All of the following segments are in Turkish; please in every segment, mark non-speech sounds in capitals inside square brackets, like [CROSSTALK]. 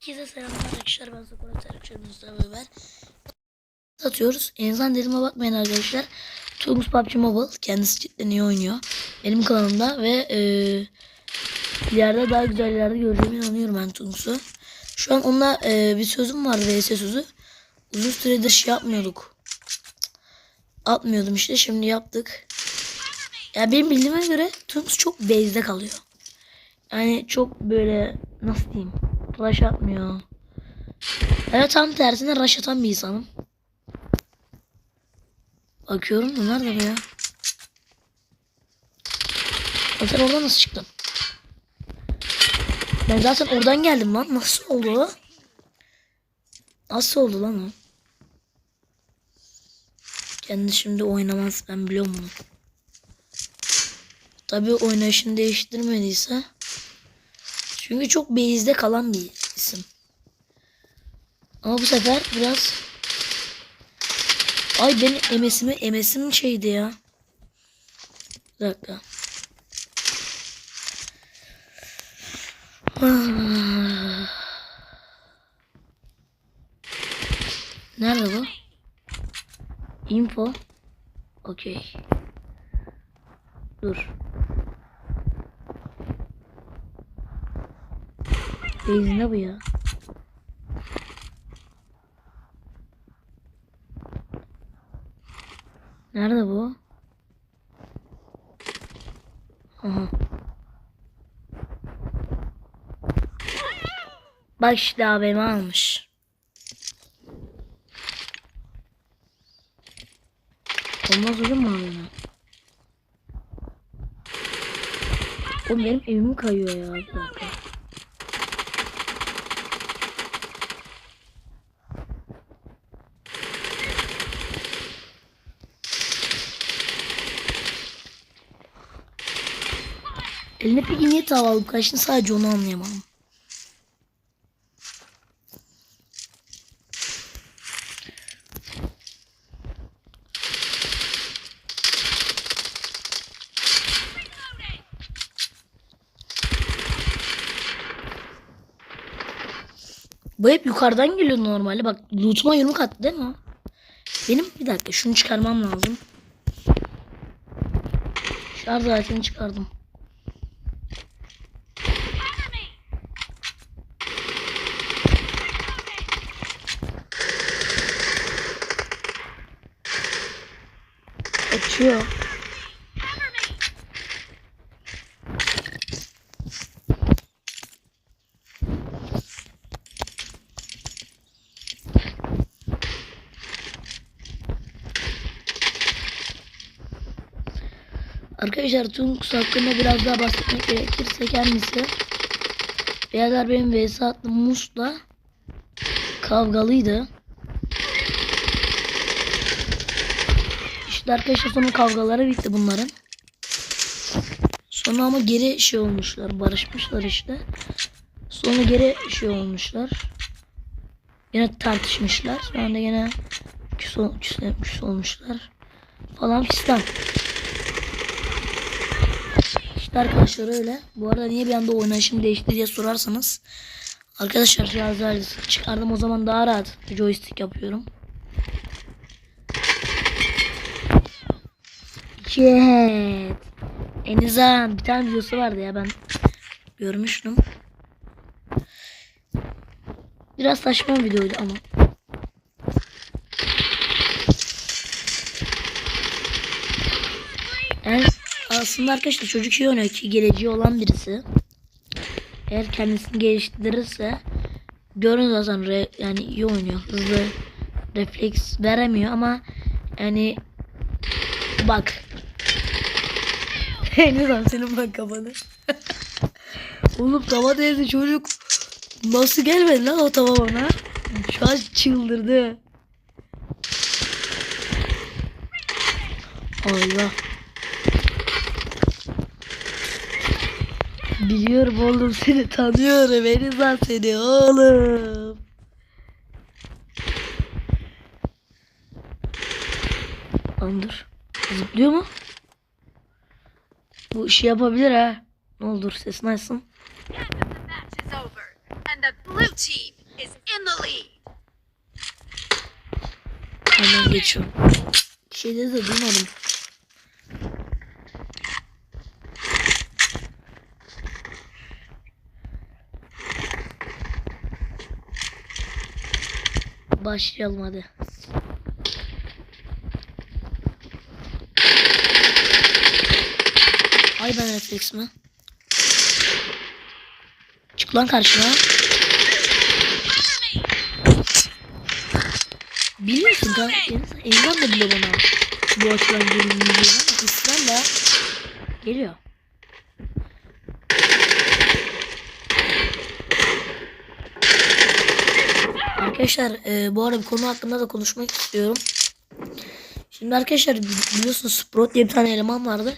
Herkese selamlar arkadaşlar ben Sakura Serkçemizle beraber atıyoruz. Enzan dediğime bakmayın arkadaşlar. Tungus PUBG Mobile kendisi cidden iyi oynuyor. Benim kanalımda ve e, ileride daha güzel yerlerde göreceğime inanıyorum ben Tungus'u. Şu an onunla e, bir sözüm var VS sözü. Uzun süredir şey yapmıyorduk. Atmıyordum işte şimdi yaptık. Ya benim bildiğime göre Tungus çok base'de kalıyor. Yani çok böyle nasıl diyeyim rush atmıyor. Evet tam tersine rush atan bir insanım. Bakıyorum da nerede bu ya? Lan Sen oradan nasıl çıktın? Ben zaten oradan geldim lan. Nasıl oldu? Nasıl oldu lan o? Kendi şimdi oynamaz. Ben biliyorum bunu. Tabii oynayışını değiştirmediyse. Çünkü çok base'de kalan bir isim. Ama bu sefer biraz Ay benim emesimi emesim şeydi ya. Bir dakika. [SIGHS] Nerede bu? Info. Okey. Dur. Beyzi ne bu ya? Nerede bu? Aha. Bak işte AVM almış. Olmaz olur mu AVM? Oğlum benim evim kayıyor ya. Bir dakika. Eline peki niye tava alıp sadece onu anlayamadım. Bu hep yukarıdan geliyor normalde. Bak loot'uma yumruk attı değil mi? Benim bir dakika şunu çıkarmam lazım. Şarj aletini çıkardım. Açıyor. Arkadaşlar Tunks hakkında biraz daha bahsetmek gerekirse kendisi Birader benim vs attığım Mus'la kavgalıydı. İşte arkadaşlar sonra kavgaları bitti bunların. Sonra ama geri şey olmuşlar. Barışmışlar işte. Sonra geri şey olmuşlar. Yine tartışmışlar. Sonra da yine küs, ol, küs, küs olmuşlar. Falan fistan. İşte arkadaşlar öyle. Bu arada niye bir anda oynayışım değişti diye sorarsanız. Arkadaşlar biraz daha çıkardım o zaman daha rahat joystick yapıyorum. Jet. Enizan bir tane videosu vardı ya ben görmüştüm. Biraz saçma bir videoydu ama. Yani aslında arkadaşlar çocuk iyi oynuyor ki geleceği olan birisi. Eğer kendisini geliştirirse görün zaten re, yani iyi oynuyor. Hızlı refleks veremiyor ama yani bak [LAUGHS] lan senin bak kafanı. [LAUGHS] Oğlum tava değildi çocuk. Nasıl gelmedi lan o tava bana? Şu an çıldırdı. Allah. Biliyorum oğlum seni tanıyorum. Enizan seni oğlum. Lan dur. Zıplıyor mu? Bu işi yapabilir ha. Ne olur sesini açsın. Hemen geçiyorum. Bir şey de duymadım. Başlayalım hadi. Ay ben refleks mi? Çık lan karşıma. Biliyorsun kanka. Elinden de bile bana. Bu açıdan görünmüyor ama ısrarla geliyor. Arkadaşlar e, bu arada bir konu hakkında da konuşmak istiyorum. Şimdi arkadaşlar bili- biliyorsunuz Sprout diye bir tane eleman vardı.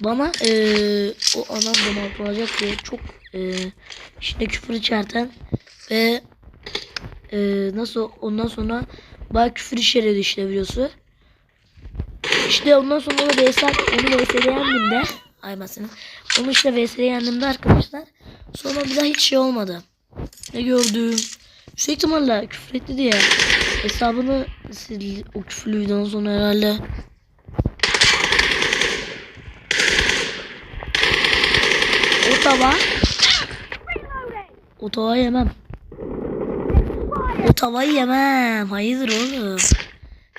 Bana e, o anam domaltı olacak diye çok e, işte küfür içerten ve e, nasıl ondan sonra bayağı küfür içeriyordu işte videosu. İşte ondan sonra da VS onu VS'de yendiğimde ay ben seni. Onu işte VS'de yendiğimde arkadaşlar. Sonra bir daha hiç şey olmadı. Ne gördüm. Yüksek ihtimalle küfür etti diye hesabını sil, o küfürlü videonun sonra herhalde tava o tava yemem. O tavayı yemem. Hayırdır oğlum?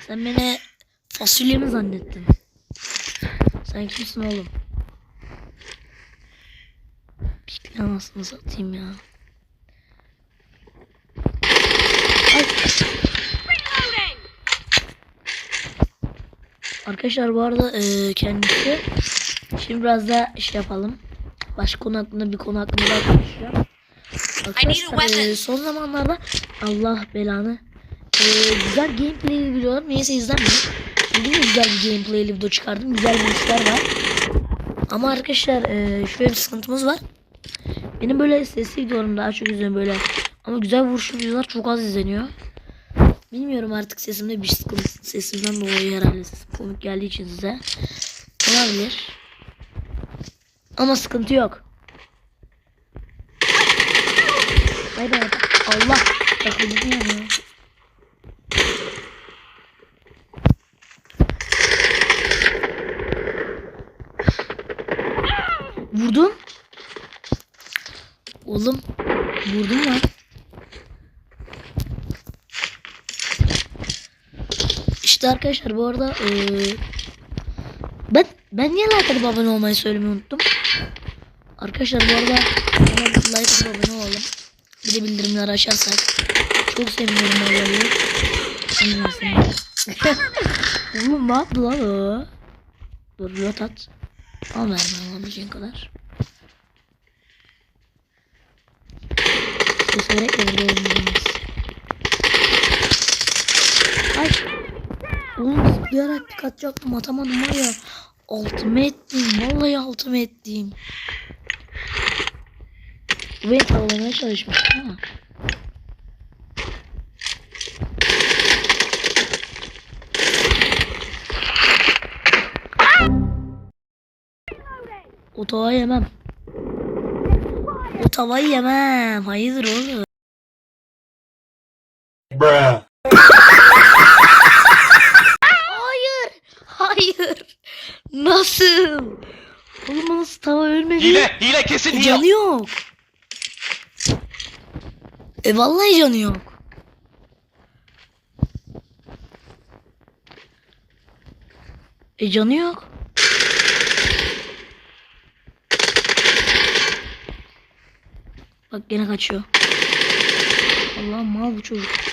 Sen beni fasulye mi zannettin? Sen kimsin oğlum? Pikle anasını satayım ya. Ay. Arkadaşlar bu arada e, kendisi şimdi biraz da şey yapalım. Başka konu hakkında bir konu hakkında konuşacağım. Arkadaşlar e, son zamanlarda Allah belanı e, güzel gameplay videolar neyse izlenmiyor. Bugün güzel bir gameplayli video çıkardım. Güzel vuruşlar var. Ama arkadaşlar e, şöyle bir sıkıntımız var. Benim böyle sesli videolarım daha çok izleniyor böyle. Ama güzel vuruşlu videolar çok az izleniyor. Bilmiyorum artık sesimde bir sıkıntı. Sesimden dolayı herhalde sesim komik geldiği için size. Olabilir. Ama sıkıntı yok. Bay bay. Allah. Takıldım ya. Vurdun. Oğlum. Vurdun lan. İşte arkadaşlar bu arada eee, ben ben niye like abone olmayı söylemeyi unuttum. Arkadaşlar bu arada hemen like abone olalım. Bir de bildirimleri açarsak çok sevinirim vallahi. [LAUGHS] Anlasın. Oğlum ne yaptı lan o? Dur rot at. Al verme alabileceğin kadar. Keserek de burada oynayacağız. Ay. Oğlum zıplayarak pik atacaktım atamadım var ya. Altıma ettim. Vallahi altıma ettim. Bu beni tavlamaya çalışmış ama. O tavayı yemem. O tavayı yemem. Hayırdır oğlum? Bruh. [LAUGHS] Hayır. Hayır. Nasıl? Tava ölmedi? Hile, hile kesin hile. canı yok. E vallahi canı yok. E canı yok. Bak gene kaçıyor. Allah mal bu çocuk.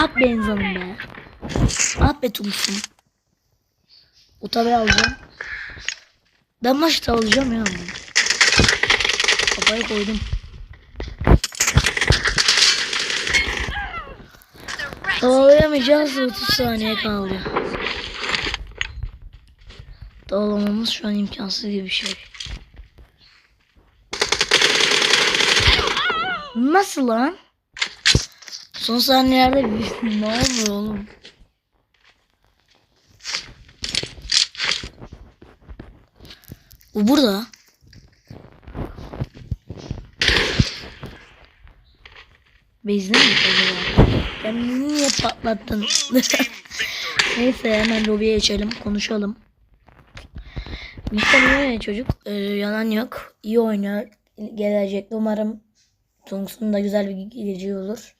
Ah be Enzal'ım be. Ah be Tumsun. O tabi alacağım. Ben başta alacağım ya. bunu. Kafaya koydum. Tavalayamayacağız 30 saniye kaldı. Tavalamamız şu an imkansız gibi bir şey. Nasıl lan? Son saniyelerde ne oldu oğlum? Bu burada. Bezine mi acaba? Kendini niye patlattın? [LAUGHS] Neyse hemen lobiye geçelim. Konuşalım. İyi oynuyor çocuk. Ee, yalan yok. İyi oynuyor. Gelecekte umarım Tungs'un da güzel bir geleceği olur.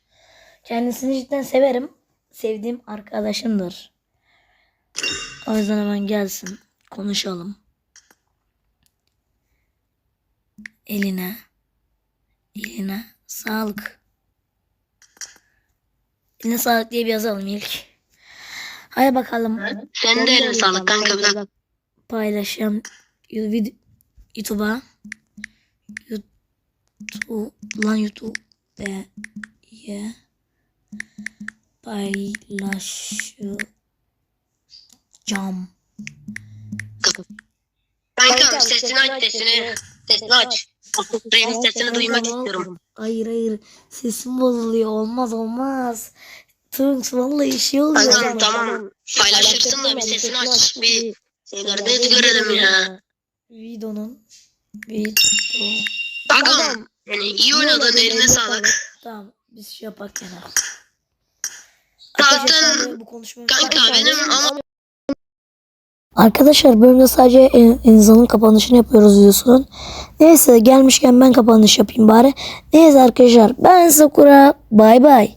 Kendisini cidden severim. Sevdiğim arkadaşımdır. O yüzden hemen gelsin. Konuşalım. Eline. Eline sağlık. Eline sağlık diye bir yazalım ilk. Hadi bakalım. Senin de eline sağlık kanka bir dakika. Paylaşacağım YouTube'a. YouTube lan YouTube ve ye paylaşacağım. Kanka sesini aç sesini. Sesini aç. Benim sesini duymak istiyorum. Hayır hayır sesim bozuluyor olmaz olmaz. Tunç vallahi işi oluyor. Kankam tamam. Paylaşırsın da bir sesini aç. Bir de görelim ya. Videonun video Kankam. Yani iyi oynadın eline sağlık. Tamam biz şey yapak gene. Zaten Arkadaşlar, bu kanka benim ama Arkadaşlar bölümde sadece En- Enza'nın kapanışını yapıyoruz diyorsun. Neyse gelmişken ben kapanış yapayım bari. Neyse arkadaşlar ben Sakura. Bay bay.